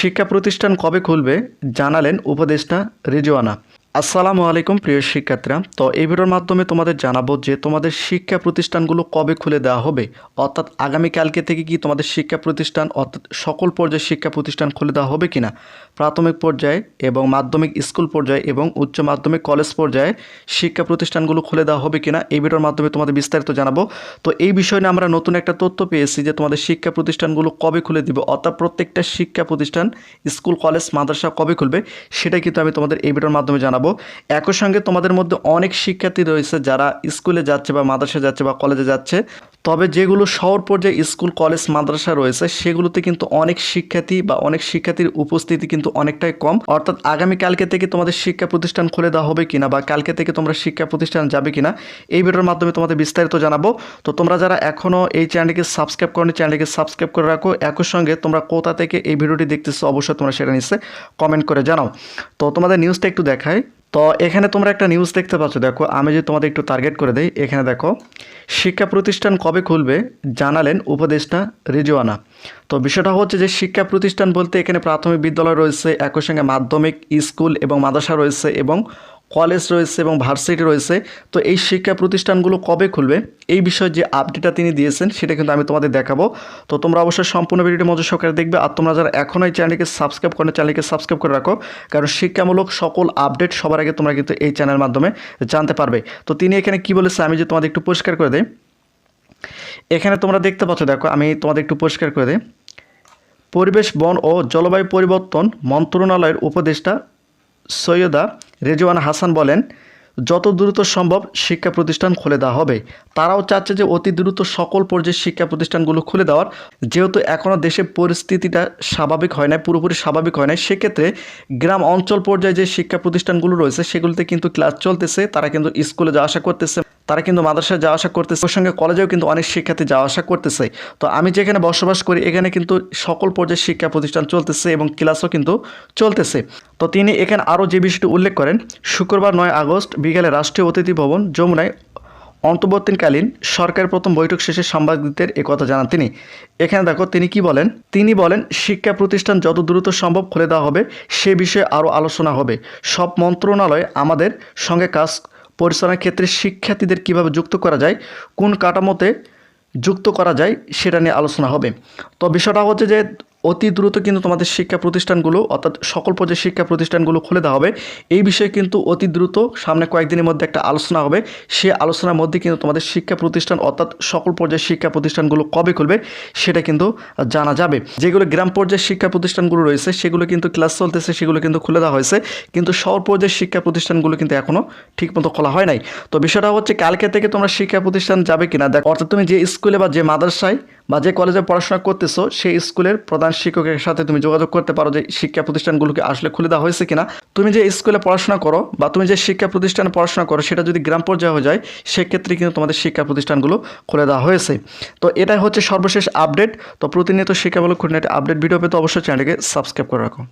শিক্ষা প্রতিষ্ঠান কবে খুলবে জানালেন উপদেষ্টা রিজওয়ানা। আসসালামু আলাইকুম, প্রিয় শিক্ষার্থীরা। তো এই ভিডিওর মাধ্যমে তোমাদের জানাব যে তোমাদের শিক্ষা প্রতিষ্ঠানগুলো কবে খুলে দেওয়া হবে। অর্থাৎ আগামীকালকে থেকে কি তোমাদের শিক্ষা প্রতিষ্ঠান, অর্থাৎ সকল পর্যায়ে শিক্ষা প্রতিষ্ঠান খুলে দেওয়া হবে কিনা? প্রাথমিক পর্যায়ে এবং মাধ্যমিক স্কুল পর্যায়ে এবং উচ্চ মাধ্যমিক কলেজ পর্যায়ে শিক্ষা প্রতিষ্ঠানগুলো খুলে দেওয়া হবে কিনা এই ভিডিওর মাধ্যমে তোমাদের বিস্তারিত জানাব। তো এই বিষয়ে নিয়ে আমরা নতুন একটা তথ্য পেয়েছি যে তোমাদের শিক্ষা প্রতিষ্ঠানগুলো কবে খুলে দিবে। অর্থাৎ প্রত্যেকটা শিক্ষা প্রতিষ্ঠান, স্কুল, কলেজ, মাদ্রাসা কবে খুলবে সেটা কিন্তু আমি তোমাদের এই ভিডিওর মাধ্যমে জানাব। একই সঙ্গে তোমাদের মধ্যে অনেক শিক্ষার্থী রয়েছে যারা স্কুলে যাচ্ছে বা মাদ্রাসা যাচ্ছে বা কলেজে যাচ্ছে। তবে যেগুলো শহর পর্যায়ে স্কুল, কলেজ, মাদ্রাসা রয়েছে, সেগুলোতে কিন্তু অনেক শিক্ষার্থী বা অনেক শিক্ষার্থীর উপস্থিতি কিন্তু অনেকটাই কম। অর্থাৎ আগামী কালকে থেকে তোমাদের শিক্ষা প্রতিষ্ঠান খুলে দেওয়া হবে কিনা বা কালকে থেকে তোমরা শিক্ষা প্রতিষ্ঠান যাবে কিনা, এই ভিডিওর মাধ্যমে তোমাদের বিস্তারিত জানাব। তো তোমরা যারা এখনও এই চ্যানেলটিকে সাবস্ক্রাইব করনি, চ্যানেলটিকে সাবস্ক্রাইব করে রাখো। একই সঙ্গে তোমরা কোথা থেকে এই ভিডিওটি দেখতেছো, অবশ্যই তোমরা সেটা নিচে কমেন্ট করে জানাও। তো তোমাদের নিউজটা একটু দেখায় তো এখানে তোমরা একটা নিউজ দেখতে পাচ্ছ। দেখো, আমি যদি তোমাদের একটু টার্গেট করে দেই, এখানে দেখো, শিক্ষা প্রতিষ্ঠান কবে খুলবে জানালেন উপদেষ্টা রিজওয়ানা। তো বিষয়টা হচ্ছে যে, শিক্ষা প্রতিষ্ঠান বলতে এখানে প্রাথমিক বিদ্যালয় রয়েছে, একই সঙ্গে মাধ্যমিক, স্কুল এবং মাদ্রাসা রয়েছে এবং কলেজ রয়েছে এবং ভার্সিটি রয়েছে, তো এই শিক্ষা প্রতিষ্ঠানগুলো কবে খুলবে? এই বিষয়ে যে আপডেটটা তিনি দিয়েছেন, সেটা কিন্তু আমি তোমাদের দেখাবো। তো তোমরা অবশ্যই সম্পূর্ণ ভিডিওটি মজা সহকারে দেখবে, আর তোমরা যারা এখনও এই চ্যানেলকে সাবস্ক্রাইব করেন চ্যানেলকে সাবস্ক্রাইব করে রাখো, কারণ শিক্ষামূলক সকল আপডেট সবার আগে তোমরা কিন্তু এই চ্যানেলের মাধ্যমে জানতে পারবে। তো তিনি এখানে কি বলেছে, আমি যে তোমাদের একটু পরিষ্কার করে দেই। এখানে তোমরা দেখতে পাচ্ছ, দেখো, আমি তোমাদের একটু পরিষ্কার করে দিই। পরিবেশ, বন ও জলবায়ু পরিবর্তন মন্ত্রণালয়ের উপদেষ্টা সৈয়দা রেজওয়ানা হাসান বলেন, যত দ্রুত সম্ভব শিক্ষা প্রতিষ্ঠান খুলে দেওয়া হবে। তারাও চাচ্ছে যে অতি দ্রুত সকল পর্যায়ে শিক্ষা প্রতিষ্ঠানগুলো খুলে দেওয়ার। যেহেতু এখনও দেশে পরিস্থিতিটা স্বাভাবিক হয় না পুরোপুরি স্বাভাবিক হয় না সেক্ষেত্রে গ্রাম অঞ্চল পর্যায়ে যে শিক্ষা প্রতিষ্ঠানগুলো রয়েছে, সেগুলিতে কিন্তু ক্লাস চলতেছে। তারা কিন্তু স্কুলে যাওয়া আসা করতেছে। তারা কিন্তু মাদ্রাসায় যাওয়া আসা করতেছে। ওর সঙ্গে কলেজেও কিন্তু অনেক শিক্ষার্থী যাওয়া আসা করতেছে। তো আমি যেখানে বসবাস করি, এখানে কিন্তু সকল পর্যায়ে শিক্ষা প্রতিষ্ঠান চলতেছে এবং ক্লাসও কিন্তু চলতেছে। তো তিনি এখানে আরও যে বিষয়টি উল্লেখ করেন, শুক্রবার নয় আগস্ট বিকেলে রাষ্ট্রীয় অতিথি ভবন যমুনায় অন্তর্বর্তীকালীন সরকার প্রথম বৈঠক শেষে সাংবাদিকদের কথা জানান তিনি। এখানে দেখো তিনি কি বলেন? তিনি বলেন, শিক্ষা প্রতিষ্ঠান যত দ্রুত সম্ভব খুলে দেওয়া হবে, সে বিষয়ে আরও আলোচনা হবে। সব মন্ত্রণালয় আমাদের সঙ্গে কাজ পরিচালনার ক্ষেত্রে শিক্ষার্থীদের কীভাবে যুক্ত করা যায়, কোন কাঠামোতে যুক্ত করা যায়, সেটা নিয়ে আলোচনা হবে। তো বিষয়টা হচ্ছে যে অতি দ্রুত কিন্তু তোমাদের শিক্ষা প্রতিষ্ঠানগুলো, অর্থাৎ সকল পর্যায়ের শিক্ষা প্রতিষ্ঠানগুলো খুলে দেওয়া হবে। এই বিষয়ে কিন্তু অতি দ্রুত সামনে কয়েকদিনের মধ্যে একটা আলোচনা হবে। সে আলোচনার মধ্যে কিন্তু তোমাদের শিক্ষা প্রতিষ্ঠান, অর্থাৎ সকল পর্যায়ের শিক্ষা প্রতিষ্ঠানগুলো কবে খুলবে, সেটা কিন্তু জানা যাবে। যেগুলো গ্রাম পর্যায়ের শিক্ষা প্রতিষ্ঠানগুলো রয়েছে, সেগুলো কিন্তু ক্লাস চলতেছে, সেগুলো কিন্তু খুলে দেওয়া হয়েছে। কিন্তু শহর পর্যায়ের শিক্ষা প্রতিষ্ঠানগুলো কিন্তু এখনও ঠিকমতো খোলা হয় নাই। তো বিষয়টা হচ্ছে, কালকে থেকে তোমরা শিক্ষা প্রতিষ্ঠান যাবে কিনা? দেখ, অর্থাৎ তুমি যে স্কুলে বা যে মাদ্রাসায় বা যে কলেজে পড়াশোনা করতেছো, সেই স্কুলের প্রধান শিক্ষকের সাথে তুমি যোগাযোগ করতে পারো যে শিক্ষা প্রতিষ্ঠানগুলোকে আসলে খুলে দেওয়া হয়েছে কিনা। তুমি যে স্কুলে পড়াশোনা করো বা তুমি যে শিক্ষা প্রতিষ্ঠানে পড়াশোনা করো, সেটা যদি গ্রাম পর্যায়ে হয়ে যায়, সেক্ষেত্রে কিন্তু তোমাদের শিক্ষা প্রতিষ্ঠানগুলো খুলে দেওয়া হয়েছে। তো এটাই হচ্ছে সর্বশেষ আপডেট তো প্রতিনিয়ত শিক্ষামূলক খুঁটিনাটি আপডেট ভিডিও পেতে অবশ্যই চ্যানেলকে সাবস্ক্রাইব করে রাখো।